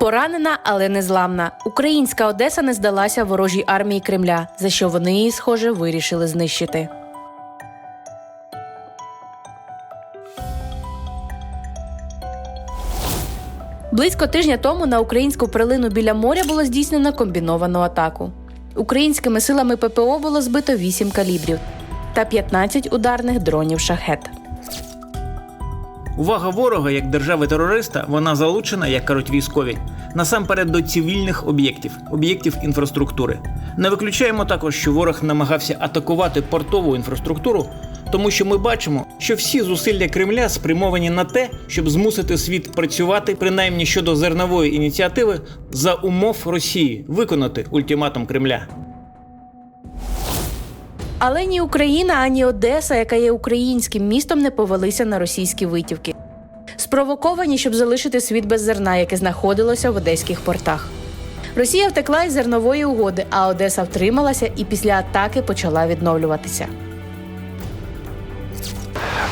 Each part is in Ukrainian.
Поранена, але не зламна. Українська Одеса не здалася ворожій армії Кремля, за що вони її, схоже, вирішили знищити. Близько тижня тому на українську прилину біля моря було здійснено комбіновану атаку. Українськими силами ППО було збито 8 калібрів та 15 ударних дронів шахет. Увага ворога як держави-терориста, вона залучена, як кажуть військові, насамперед до цивільних об'єктів, об'єктів інфраструктури. Не виключаємо також, що ворог намагався атакувати портову інфраструктуру, тому що ми бачимо, що всі зусилля Кремля спрямовані на те, щоб змусити світ працювати, принаймні щодо зернової ініціативи, за умов Росії виконати ультиматум Кремля. Але ні Україна, ані Одеса, яка є українським містом, не повелися на російські витівки. Спровоковані, щоб залишити світ без зерна, яке знаходилося в одеських портах. Росія втекла із зернової угоди, а Одеса втрималася і після атаки почала відновлюватися.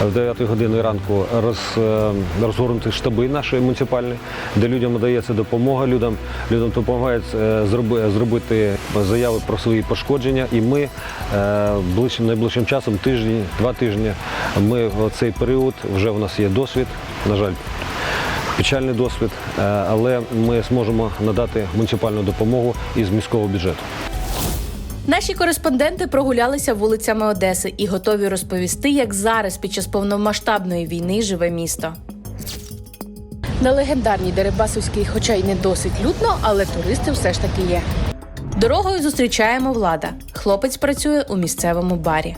В 9 години ранку роз, е, розгорнуті штаби наші муніципальні, де людям надається допомога. Людям людям допомагають е, зробити заяви про свої пошкодження. І ми е, ближчим найближчим часом, тижні, два тижні, ми в цей період вже у нас є досвід. На жаль, печальний досвід, але ми зможемо надати муніципальну допомогу із міського бюджету. Наші кореспонденти прогулялися вулицями Одеси і готові розповісти, як зараз під час повномасштабної війни живе місто. На легендарній Дерибасовській, хоча й не досить людно, але туристи все ж таки є. Дорогою зустрічаємо влада. Хлопець працює у місцевому барі.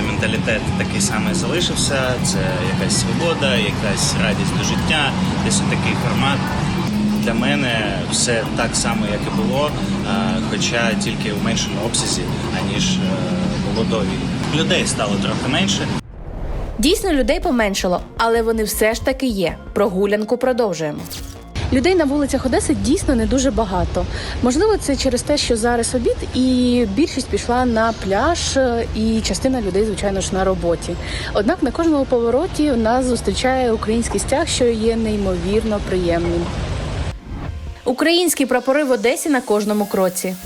Менталітет такий самий залишився. Це якась свобода, якась радість до життя. Десь такий формат. Для мене все так само, як і було, е, хоча тільки в меншому обсязі, аніж е, було до війни. Людей стало трохи менше. Дійсно, людей поменшало, але вони все ж таки є. Прогулянку продовжуємо. Людей на вулицях Одеси дійсно не дуже багато. Можливо, це через те, що зараз обід, і більшість пішла на пляж, е, і частина людей, звичайно ж, на роботі. Однак на кожному повороті нас зустрічає український стяг, що є неймовірно приємним. Українські прапори в Одесі на кожному кроці.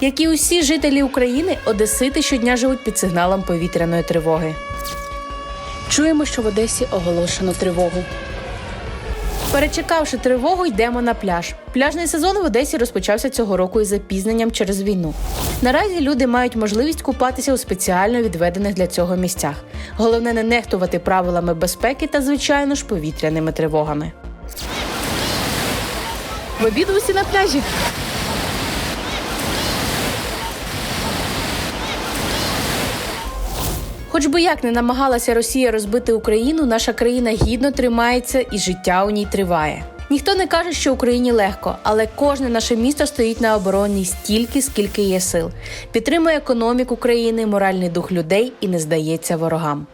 Як і усі жителі України, одесити щодня живуть під сигналом повітряної тривоги. Чуємо, що в Одесі оголошено тривогу. Перечекавши тривогу, йдемо на пляж. Пляжний сезон в Одесі розпочався цього року із запізненням через війну. Наразі люди мають можливість купатися у спеціально відведених для цього місцях. Головне не нехтувати правилами безпеки та, звичайно ж, повітряними тривогами. В обід усі на пляжі. Хоч би як не намагалася Росія розбити Україну, наша країна гідно тримається і життя у ній триває. Ніхто не каже, що Україні легко, але кожне наше місто стоїть на обороні стільки, скільки є сил, підтримує економіку країни, моральний дух людей і не здається ворогам.